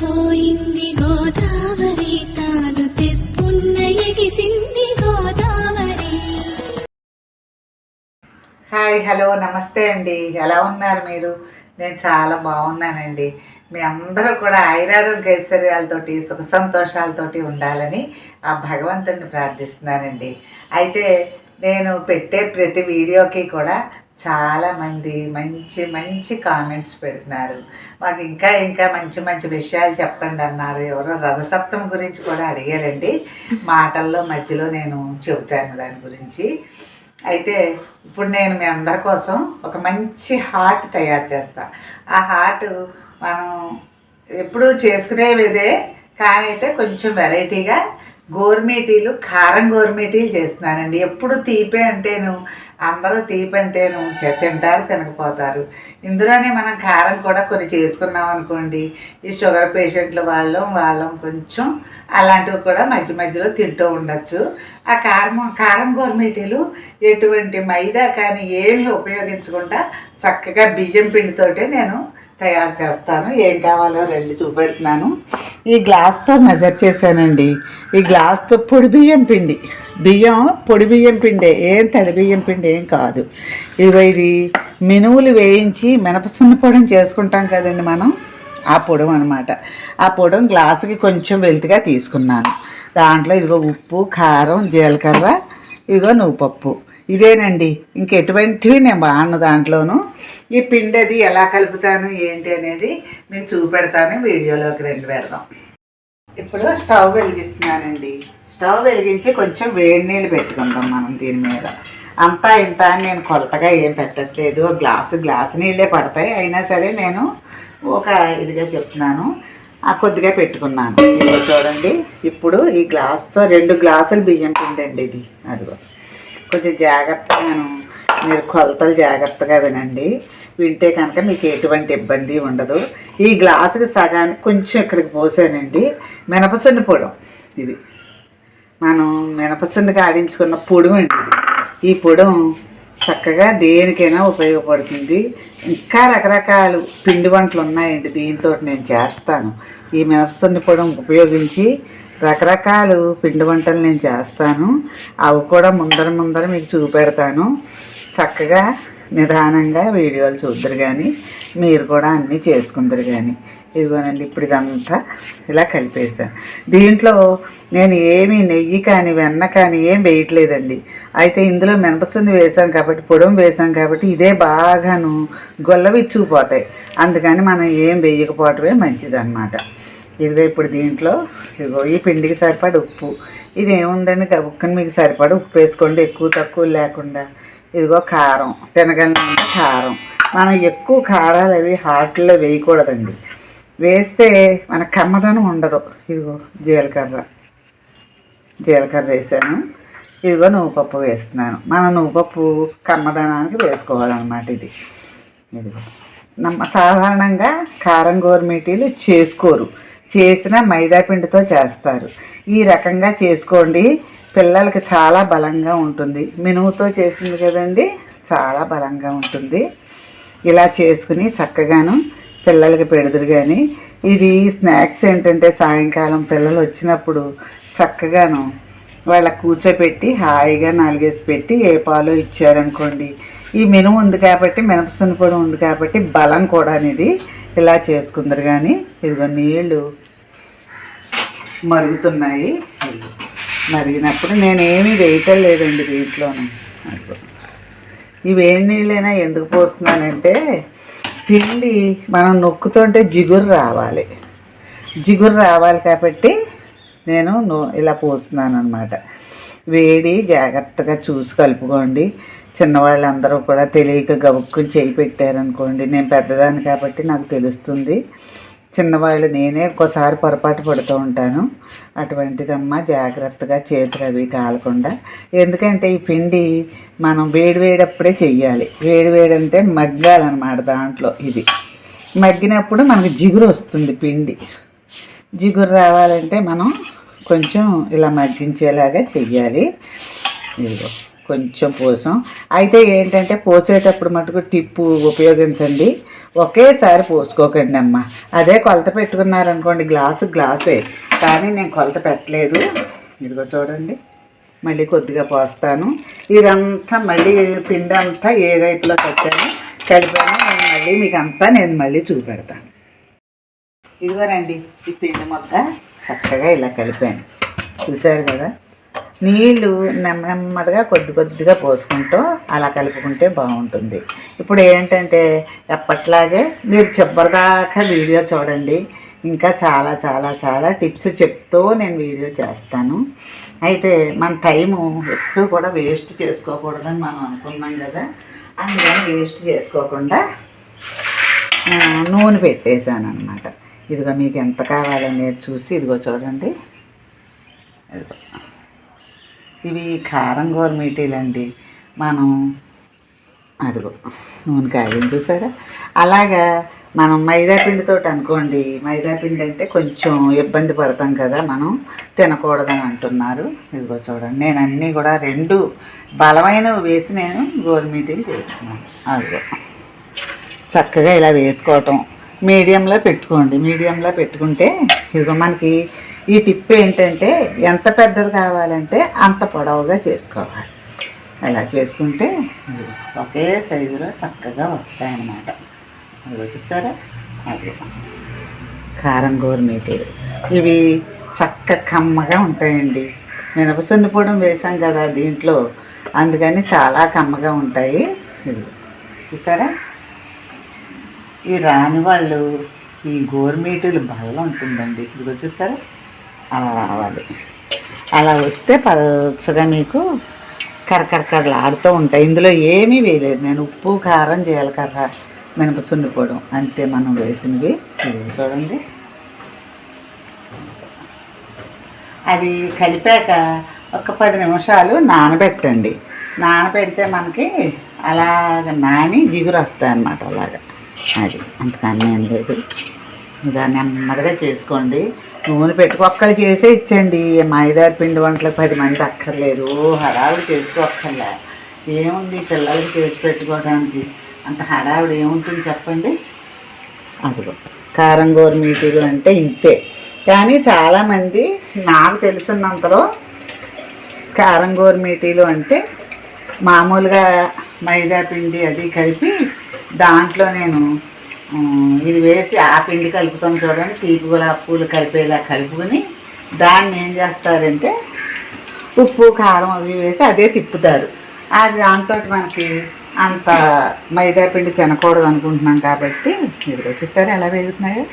పోయింది గోదావరి తాను తెప్పున్న ఎగిసింది గోదావరి హాయ్ హలో నమస్తే అండి. ఎలా ఉన్నారు మీరు? నేను చాలా బాగున్నానండి. మీ అందరూ కూడా ఐరారోగ్య ఐశ్వర్యాలతోటి సుఖ సంతోషాలతోటి ఉండాలని ఆ భగవంతుడిని ప్రార్థిస్తున్నానండి. అయితే నేను పెట్టే ప్రతి వీడియోకి కూడా చాలామంది మంచి మంచి కామెంట్స్ పెడుతున్నారు. మాకు ఇంకా ఇంకా మంచి మంచి విషయాలు చెప్పండి అన్నారు. ఎవరో రథసప్తం గురించి కూడా అడిగారండి. మాటల్లో మధ్యలో నేను చెబుతాను దాని గురించి. అయితే ఇప్పుడు నేను మీ అందరి కోసం ఒక మంచి హార్ట్ తయారు చేస్తా. ఆ హార్ట్ మనం ఎప్పుడు చేసుకునేవిదే కానీ అయితే కొంచెం వెరైటీగా గోర్మేటీలు కారం గోర్మేటీలు చేస్తున్నానండి. ఎప్పుడు తీపే అంటేను అందరూ తీపి అంటేను తింటారు తినకపోతారు. ఇందులోనే మనం కారం కూడా కొన్ని చేసుకున్నాం అనుకోండి ఈ షుగర్ పేషెంట్ల వాళ్ళం వాళ్ళం కొంచెం అలాంటివి కూడా మధ్య మధ్యలో తింటూ ఉండొచ్చు. ఆ కారం కారం గోర్మేటీలు ఎటువంటి మైదా కానీ ఏమి ఉపయోగించకుండా చక్కగా బియ్యం పిండితోటే నేను తయారు చేస్తాను. ఏం కావాలో రెండు చూపెడుతున్నాను. ఈ గ్లాస్తో మెజర్ చేశానండి. ఈ గ్లాస్తో పొడి బియ్యం పిండి. బియ్యం పొడి బియ్యం పిండే. ఏం తడి బియ్యం పిండి ఏం కాదు. ఇదిగో ఇది మినువులు వేయించి మినపసున్న పొడిని చేసుకుంటాం కదండి మనం. ఆ పొడం అనమాట ఆ పొడం గ్లాసుకి కొంచెం వెల్తిగా తీసుకున్నాను. దాంట్లో ఇదిగో ఉప్పు కారం జీలకర్ర ఇదిగో నువ్వు పప్పు. ఇదేనండి. ఇంకెటువంటివి నేను వాడను దాంట్లోనూ. ఈ పిండి అది ఎలా కలుపుతాను ఏంటి అనేది మీకు చూపెడతాను. వీడియోలోకి రెండు పెడదాం. ఇప్పుడు స్టవ్ వెలిగిస్తున్నానండి. స్టవ్ వెలిగించి కొంచెం వేడి నీళ్ళు పెట్టుకుందాం మనం దీని మీద. అంతా ఇంత అని నేను కొలతగా ఏం పెట్టట్లేదు. గ్లాసు గ్లాసు నీళ్ళే పడతాయి. అయినా సరే నేను ఒక ఇదిగా చెప్తున్నాను. ఆ కొద్దిగా పెట్టుకున్నాను. ఇదిగో చూడండి. ఇప్పుడు ఈ గ్లాస్తో రెండు గ్లాసులు బియ్యం పిండి అండి ఇది. అదిగో. కొంచెం జాగ్రత్తగాను మీరు కొలతలు జాగ్రత్తగా వినండి. వింటే కనుక మీకు ఎటువంటి ఇబ్బంది ఉండదు. ఈ గ్లాసుకి సగానికి కొంచెం ఇక్కడికి పోసానండి. మినపసుండి పొడం ఇది. మనం మినపసుండికి ఆడించుకున్న పొడి అండి ఈ పొడం చక్కగా దేనికైనా ఉపయోగపడుతుంది. ఇంకా రకరకాల పిండి వంటలు ఉన్నాయండి. దీంతో నేను చేస్తాను. ఈ మినపసుండి పొడం ఉపయోగించి రకరకాలు పిండి వంటలు నేను చేస్తాను. అవి కూడా ముందర ముందర మీకు చూపెడతాను. చక్కగా నిదానంగా వీడియోలు చూద్దరు కానీ మీరు కూడా అన్నీ చేసుకుందరు కానీ ఇదిగోనండి ఇప్పుడు ఇదంతా ఇలా కలిపేసాను దీంట్లో నేను ఏమీ నెయ్యి కానీ వెన్న కానీ ఏం వేయట్లేదండి. అయితే ఇందులో మినపసుని వేసాం కాబట్టి పొడం వేసాం కాబట్టి ఇదే బాగాను గొల్లవిచ్చుకుపోతాయి అందుకని మనం ఏం వేయకపోవటమే మంచిదన్నమాట. ఇదిగో ఇప్పుడు దీంట్లో ఇదిగో ఈ పిండికి సరిపడ ఉప్పు. ఇది ఏముందండి ఉక్కని మీకు సరిపడ ఉప్పు వేసుకోండి ఎక్కువ తక్కువ లేకుండా. ఇదిగో కారం తినగలిగినంత కారం. మనం ఎక్కువ కారాలు అవి హాట్లో వేయకూడదండి. వేస్తే మన కమ్మదనం ఉండదు. ఇదిగో జీలకర్ర. జీలకర్ర వేసాను. ఇదిగో నువ్వుపప్పు వేస్తున్నాను. మన నువ్వుపప్పు కమ్మదనానికి వేసుకోవాలన్నమాట ఇది. ఇదిగో. నమ్మ సాధారణంగా కారం గోరుమీటీలు చేసుకోరు. చేసిన మైదాపిండితో చేస్తారు. ఈ రకంగా చేసుకోండి. పిల్లలకి చాలా బలంగా ఉంటుంది. మినుముతో చేసింది కదండి చాలా బలంగా ఉంటుంది. ఇలా చేసుకుని చక్కగాను పిల్లలకి పెడదురు కానీ ఇది స్నాక్స్ ఏంటంటే సాయంకాలం పిల్లలు వచ్చినప్పుడు చక్కగాను వాళ్ళ కూర్చోపెట్టి హాయిగా నాలుగేసి పెట్టి ఏ పాలు ఇచ్చారనుకోండి. ఈ మినుము ఉంది కాబట్టి మినపసుని కూడా ఉంది కాబట్టి బలం కూడా అనేది ఇలా చేసుకుందరు కానీ ఇదిగో నీళ్ళు మరుగుతున్నాయి. మరిగినప్పుడు నేనేమీ వేయటం లేదండి దీంట్లోనూ. అదిగో. ఈ వేడి నీళ్ళైనా ఎందుకు పోస్తున్నానంటే పిండి మనం నొక్కుతుంటే జిగురు రావాలి. జిగురు రావాలి కాబట్టి నేను ఇలా పోస్తున్నాను అనమాట వేడి జాగ్రత్తగా చూసి కలుపుకోండి. చిన్నవాళ్ళందరూ కూడా తెలియక గబుక్కు చేయి పెట్టారనుకోండి. నేను పెద్దదాన్ని కాబట్టి నాకు తెలుస్తుంది. చిన్నవాళ్ళు నేనే ఒక్కోసారి పొరపాటు పడుతూ ఉంటాను. అటువంటిదమ్మా జాగ్రత్తగా చేతులు అవి కాలకుండా. ఎందుకంటే ఈ పిండి మనం వేడి వేడప్పుడే చెయ్యాలి. వేడి వేడి అంటే మగ్గాలన్నమాట దాంట్లో ఇది. మగ్గినప్పుడు మనకు జిగురు వస్తుంది పిండి. జిగురు రావాలంటే మనం కొంచెం ఇలా మగ్గించేలాగా చెయ్యాలి. ఇదిగో. కొంచెం పోసాం. అయితే ఏంటంటే పోసేటప్పుడు మటుకు టిప్పు ఉపయోగించండి. ఒకేసారి పోసుకోకండి అమ్మ. అదే కొలత పెట్టుకున్నారనుకోండి గ్లాసు గ్లాసే. కానీ నేను కొలత పెట్టలేదు. ఇదిగో చూడండి. మళ్ళీ కొద్దిగా పోస్తాను. ఇదంతా మళ్ళీ పిండి అంతా ఏ వైపులో పెట్టాను? కలిపాను నేను మళ్ళీ మీకు అంతా నేను మళ్ళీ చూపెడతాను. ఇదిగోనండి ఈ పిండి మొక్క చక్కగా ఇలా కలిపాను. చూశారు కదా? నీళ్ళు నెమ్మ- నెమ్మదిగా కొద్ది కొద్దిగా పోసుకుంటూ అలా కలుపుకుంటే బాగుంటుంది. ఇప్పుడు ఏంటంటే ఎప్పట్లాగే మీరు చివరిదాకా వీడియో చూడండి. ఇంకా చాలా చాలా చాలా టిప్స్ చెప్తూ నేను వీడియో చేస్తాను. అయితే మన టైము ఎప్పుడూ కూడా వేస్ట్ చేసుకోకూడదని మనం అనుకున్నాం కదా అందుకని వేస్ట్ చేసుకోకుండా నూనె పెట్టేశాను అనమాట ఇదిగో మీకు ఎంత కావాలనేది చూసి ఇదిగో చూడండి. ఇదిగో. ఇవి కారం గోర్మీటీలండి మనం అదిగో నూనె కాగింది చూసారా? అలాగా మనం మైదా పిండితో అనుకోండి. మైదా పిండి అంటే కొంచెం ఇబ్బంది పడతాం కదా మనం. తినకూడదని అంటున్నారు. ఇదిగో చూడండి. నేను అన్నీ కూడా రెండు బలమైనవి వేసి నేను గోరుమీటీలు చేస్తున్నాను. అదిగో. చక్కగా ఇలా వేసుకోవటం. మీడియంలో పెట్టుకోండి. మీడియంలో పెట్టుకుంటే ఇదిగో మనకి ఈ టిప్ ఏంటంటే ఎంత పెద్దది కావాలంటే అంత పొడవుగా చేసుకోవాలి. అలా చేసుకుంటే ఒకే సైజులో చక్కగా వస్తాయన్నమాట. అది చూసారా? అది. కారం గోరుమీటీలు ఇవి చక్క కమ్మగా ఉంటాయండి. మినప పొడం వేసాం కదా దీంట్లో. అందుకని చాలా కమ్మగా ఉంటాయి. చూసారా? ఈ రాని వాళ్ళు ఈ గోరుమీటులు బల్ల ఉంటుందండి. ఇదిగో చూసారా? అలా రావాలి. అలా వస్తే పల్చగా మీకు కరకరకరలాడుతూ ఉంటాయి. ఇందులో ఏమీ వేయలేదు. నేను ఉప్పు కారం జీలకర్ర మినప సున్నిపోవడం అంతే మనం వేసినవి. చూడండి. అది కలిపాక ఒక పది నిమిషాలు నానబెట్టండి. నానబెడితే మనకి అలాగ నాని జిగురు వస్తాయి అన్నమాట అలాగా. అది అంతకన్నా ఏం లేదు. ఇలా నెమ్మదిగా చేసుకోండి. నూనె పెట్టుకొక్కలు చేసే ఇచ్చండి మైదారి పిండి వంటలకు పది మంది అక్కర్లేదు. హడావిడి చేసుకోక్కర్లే ఏముంది పిల్లలకి చేసి పెట్టుకోవడానికి? అంత హడావిడి ఏముంటుంది చెప్పండి? అదిగో కారం గోరుమీటీలు అంటే ఇంతే. కానీ చాలామంది నాకు తెలుసున్నంతలో కారం గోరుమీటీలు అంటే మామూలుగా మైదా పిండి అది కలిపి దాంట్లో నేను ఇది వేసి ఆ పిండి కలుపుతాం చూడండి. తీపి గులాబీ పూలు కలిపేలా కలుపుకొని దాన్ని ఏం చేస్తారంటే ఉప్పు కారం అవి వేసి అదే తిప్పుతారు. అది దాంతో మనకి అంత మైదా పిండి తినకూడదు అనుకుంటున్నాం కాబట్టి మీరు వచ్చేసారి ఎలా వేగుతున్నాయో?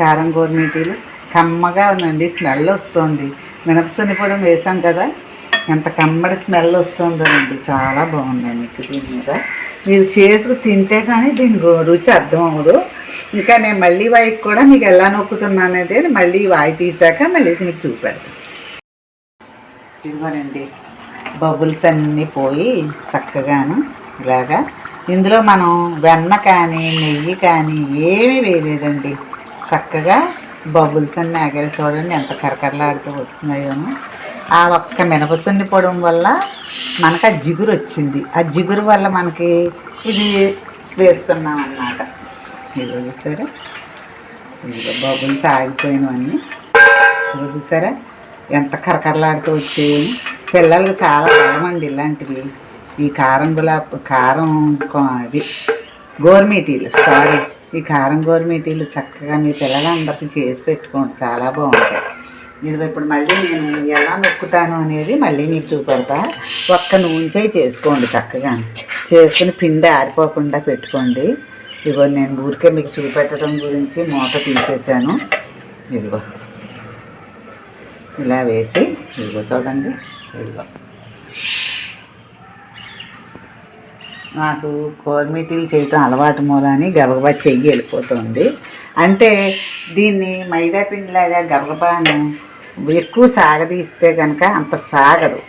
కారం గోరుమీటీలు కమ్మగా ఉందండి. స్మెల్ వస్తుంది. మినపసుని పొడి వేసాం కదా. ఎంత కమ్మడి స్మెల్ వస్తుందోనండి చాలా బాగుందండి. దీని మీద మీరు చేసుకు తింటే కానీ దీని రుచి అర్థం అవ్వదు. ఇంకా నేను మళ్ళీ వాయికి కూడా మీకు ఎలా నొక్కుతున్నాను అనేది మళ్ళీ వాయి తీసాక మళ్ళీ మీకు చూపెడతాను ఇదిగోనండి బబుల్స్ అన్నీ పోయి చక్కగాను ఇలాగా. ఇందులో మనం వెన్న కానీ నెయ్యి కానీ ఏమీ వేయలేదండి. చక్కగా బబుల్స్ అన్ని ఆగలి చూడండి ఎంత కరకరలాడుతూ వస్తున్నాయోను. ఆ ఒక్క మినపసుండి పొడం వల్ల మనకు ఆ జిగురు వచ్చింది. ఆ జిగురు వల్ల మనకి ఇది వేస్తున్నాం అన్నమాట. ఇది చూసారా? ఇదిగో బబుల్స్ ఆగిపోయినవన్నీ ఇదిగో చూసారా? ఎంత కరకరలాడుతూ వచ్చాయి. పిల్లలకు చాలా బలమండి ఇలాంటివి. ఈ కారం గులాబ్ కారం అది ఇది సారీ ఈ కారం గోర్మీటీలు చక్కగా మీ పిల్లలందరికీ చేసి పెట్టుకోండి. చాలా బాగుంటాయి. ఇది ఇప్పుడు మళ్ళీ నేను ఎలా నొక్కుతాను అనేది మళ్ళీ మీకు చూపెడతా. ఒక్క నూనె చేసుకోండి చక్కగా. చేసుకుని పిండి ఆరిపోకుండా పెట్టుకోండి. ఇదిగో నేను ఊరికే మీకు చూపెట్టడం గురించి మూత తీసేసాను ఇదిగో. ఇలా వేసి ఇదిగో చూడండి. ఇదిగో. నాకు కోర్మీటీలు చేయటం అలవాటు మూలాని గబగబా చెయ్యి వెళ్ళిపోతుంది. అంటే దీన్ని మైదా పిండిలాగా గబగబాను ఎక్కువ సాగదీస్తే కనుక అంత సాగదు.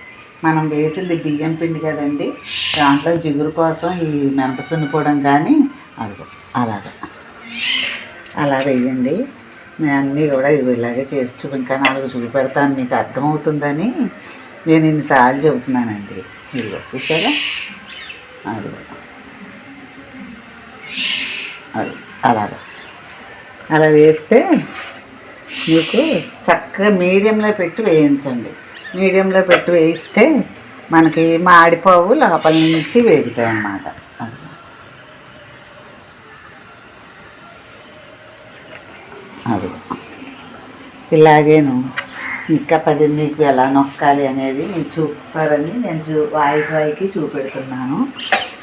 మనం వేసింది బియ్యం పిండి కదండి దాంట్లో జిగురు కోసం ఈ మెంపసున్నిపోవడం కానీ అదిగో అలాగా అలా వేయండి. నేను అన్నీ కూడా ఇవి ఇలాగే చేసి చూపి ఇంకా నాలుగు చూపెడతాను మీకు అర్థమవుతుందని నేను ఇన్నిసార్లు చెబుతున్నానండి. ఇదిగో చూసారా? అది అది అలాగా. అలా వేస్తే మీకు చక్కగా మీడియంలో పెట్టి వేయించండి. మీడియంలో పెట్టి వేయిస్తే మనకి మాడిపోవు లోపల నుంచి వేగుతాయి అన్నమాట. అది ఇలాగేను. ఇంకా పది మీకు ఎలా నొక్కాలి అనేది నేను చూపుతారని నేను చూ వాయికి వాయికి చూపెడుతున్నాను.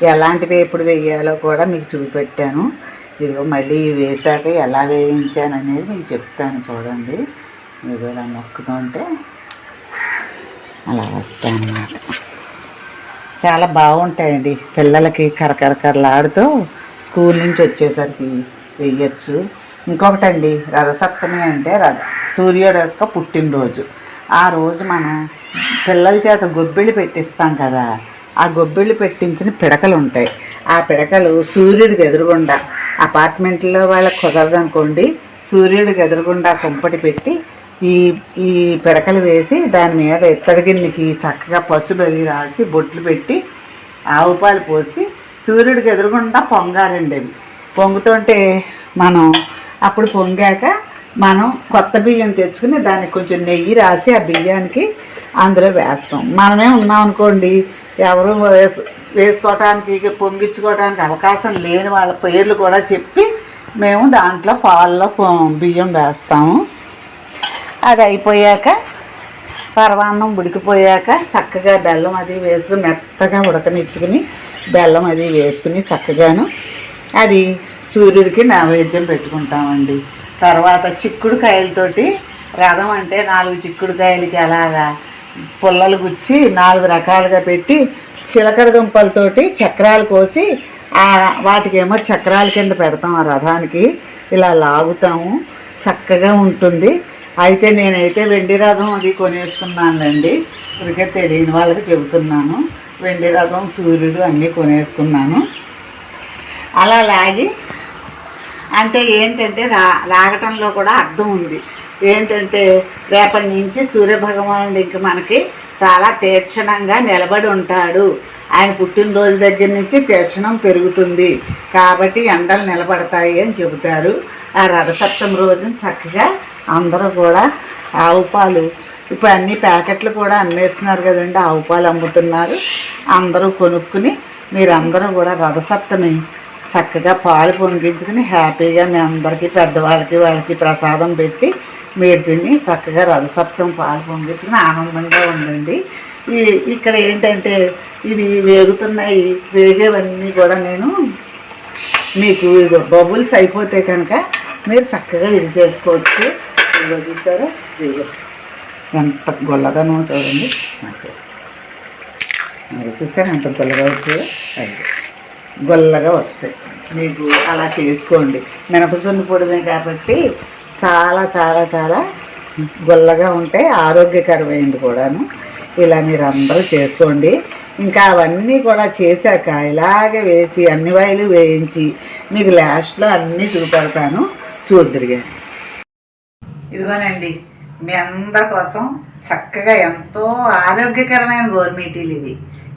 ఎలాంటి వేపుడు వేయాలో కూడా మీకు చూపెట్టాను. ఇదిగో మళ్ళీ వేసాక ఎలా వేయించాను అనేది మీకు చెప్తాను చూడండి. మీరు ఇలా నొక్కుతుంటే అలా వస్తాయి అన్నమాట. చాలా బాగుంటాయండి పిల్లలకి కరకరకరలాడుతూ స్కూల్ నుంచి వచ్చేసరికి వేయచ్చు. ఇంకొకటండి రథసప్తమి అంటే రథ సూర్యుడు యొక్క పుట్టినరోజు. ఆ రోజు మనం పిల్లల చేత గొబ్బిళ్ళు పెట్టిస్తాం కదా ఆ గొబ్బిళ్ళు పెట్టించిన పిడకలు ఉంటాయి. ఆ పిడకలు సూర్యుడికి ఎదురుగుండా అపార్ట్మెంట్లో వాళ్ళకి కుదరదనుకోండి సూర్యుడికి ఎదురుగుండా కుంపటి పెట్టి ఈ ఈ పిడకలు వేసి దాని మీద ఇత్తడి గిన్నెకి చక్కగా పసుపు అది రాసి బొట్లు పెట్టి ఆవు పాలు పోసి సూర్యుడికి ఎదురుగుండా పొంగాలండి అవి. పొంగుతుంటే మనం అప్పుడు పొంగాక మనం కొత్త బియ్యం తెచ్చుకుని దానికి కొంచెం నెయ్యి రాసి ఆ బియ్యానికి అందులో వేస్తాం. మనమే ఉన్నాం అనుకోండి ఎవరు వేసు వేసుకోవటానికి పొంగించుకోవడానికి అవకాశం లేని వాళ్ళ పేర్లు కూడా చెప్పి మేము దాంట్లో పాలలో బియ్యం వేస్తాము. అది అయిపోయాక పరవాన్నం ఉడికిపోయాక చక్కగా బెల్లం అది వేసుకుని మెత్తగా ఉడకనిచ్చుకుని బెల్లం అది వేసుకుని చక్కగాను అది సూర్యుడికి నైవేద్యం పెట్టుకుంటామండి. తర్వాత చిక్కుడుకాయలతోటి రథం అంటే నాలుగు చిక్కుడుకాయలకి అలాగా పుల్లలు గుచ్చి నాలుగు రకాలుగా పెట్టి చిలకడ దుంపలతోటి చక్రాలు కోసి వాటికేమో చక్రాల కింద పెడతాం ఆ రథానికి. ఇలా లాగుతాము. చక్కగా ఉంటుంది. అయితే నేనైతే వెండి రథం అది కొనేసుకున్నానులేండి. ఇప్పటికే తెలియని వాళ్ళకి చెబుతున్నాను. వెండి రథం సూర్యుడు అన్నీ కొనేసుకున్నాను. అలా లాగి అంటే ఏంటంటే రా లాగటంలో కూడా అర్థం ఉంది. ఏంటంటే రేపటి నుంచి సూర్యభగవానుడు ఇంక మనకి చాలా తీక్షణంగా నిలబడి ఉంటాడు. ఆయన పుట్టినరోజు దగ్గర నుంచి తీక్షణం పెరుగుతుంది. కాబట్టి ఎండలు నిలబడతాయి అని చెబుతారు. ఆ రథసప్తమి రోజున చక్కగా అందరూ కూడా ఆవు పాలు ఇప్పుడు అన్ని ప్యాకెట్లు కూడా అమ్మేస్తున్నారు కదండి ఆవు పాలు అమ్ముతున్నారు. అందరూ కొనుక్కుని మీరందరూ కూడా రథసప్తమి చక్కగా పాలు పొంగించుకుని హ్యాపీగా మీ అందరికీ పెద్దవాళ్ళకి వాళ్ళకి ప్రసాదం పెట్టి మీరు తిని చక్కగా రథసప్తం పాలు పొంగించుకుని ఆనందంగా ఉండండి. ఈ ఇక్కడ ఏంటంటే ఇవి వేగుతున్నాయి. వేగేవన్నీ కూడా నేను మీకు ఇదిగో బబుల్స్ అయిపోతే కనుక మీరు చక్కగా ఇది చేసుకోవచ్చు. ఇదిగో చూసారా? ఇదిగో. ఎంత గొల్లదనో చూడండి ఓకే మీరు చూసారా ఎంత గొల్లగా అవుతుందో? అది గొల్లగా వస్తాయి. మీకు అలా చేసుకోండి. మినపసొన్న పొడిమే కాబట్టి చాలా చాలా చాలా గొల్లగా ఉంటే ఆరోగ్యకరమైంది కూడాను. ఇలా మీరు అందరూ చేసుకోండి. ఇంకా అవన్నీ కూడా చేశాక ఇలాగే వేసి అన్ని వాయిలు వేయించి మీకు లాస్ట్లో అన్నీ చూపెడతాను. చూద్దరిగా ఇదిగోనండి మీ అందరి కోసం చక్కగా ఎంతో ఆరోగ్యకరమైన గోర్మీటీలు ఇవి.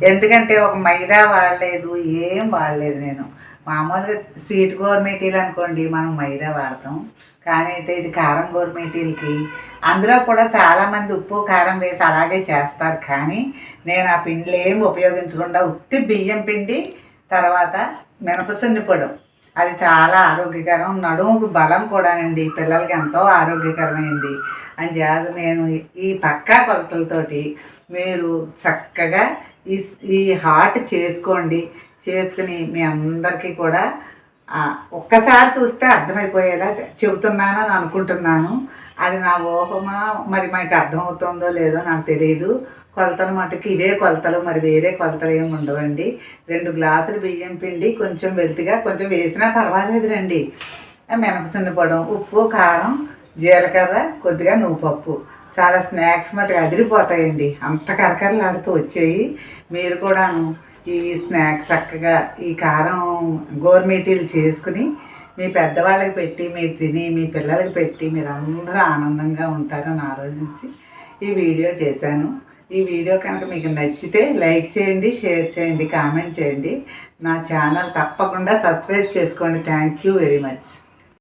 ఎందుకంటే ఒక మైదా వాడలేదు ఏం వాడలేదు నేను. మామూలుగా స్వీట్ గోర్మేటీలు అనుకోండి మనం మైదా వాడతాం. కానీ అయితే ఇది కారం గోర్మేటీలకి అందులో కూడా చాలామంది ఉప్పు కారం వేసి అలాగే చేస్తారు. కానీ నేను ఆ పిండిలు ఏం ఉపయోగించకుండా ఉత్తి బియ్యం పిండి తర్వాత మినపసున్ని పొడం. అది చాలా ఆరోగ్యకరం. నడుముకు బలం కూడానండి. పిల్లలకి ఎంతో ఆరోగ్యకరమైంది. అని చేత నేను ఈ పక్కా కొలతలతోటి మీరు చక్కగా ఈ ఈ హాట్ చేసుకోండి. చేసుకుని మీ అందరికీ కూడా ఒక్కసారి చూస్తే అర్థమైపోయేలా చెబుతున్నానని అనుకుంటున్నాను. అది నా ఊహమా మరి మాకు అర్థమవుతుందో లేదో నాకు తెలియదు కొలతలు మటుకు ఇవే కొలతలు మరి వేరే కొలతలు ఏమి ఉండవండి. రెండు గ్లాసులు బియ్యం పిండి కొంచెం వెల్తిగా కొంచెం వేసినా పర్వాలేదు రండి. మినపసున్ని పొడం ఉప్పు కారం జీలకర్ర కొద్దిగా నువ్వు పప్పు చాలా స్నాక్స్ మటుకు అదిరిపోతాయండి. అంత కరకరలాడుతూ వచ్చాయి. మీరు కూడాను ఈ స్నాక్ చక్కగా ఈ కారం గోర్మేటీలు చేసుకుని మీ పెద్దవాళ్ళకి పెట్టి మీరు తిని మీ పిల్లలకి పెట్టి మీరు అందరూ ఆనందంగా ఉంటారని ఆలోచించి ఈ వీడియో చేశాను. ఈ వీడియో కనుక మీకు నచ్చితే లైక్ చేయండి షేర్ చేయండి కామెంట్ చేయండి. నా ఛానల్ తప్పకుండా సబ్స్క్రైబ్ చేసుకోండి. Thank you very much.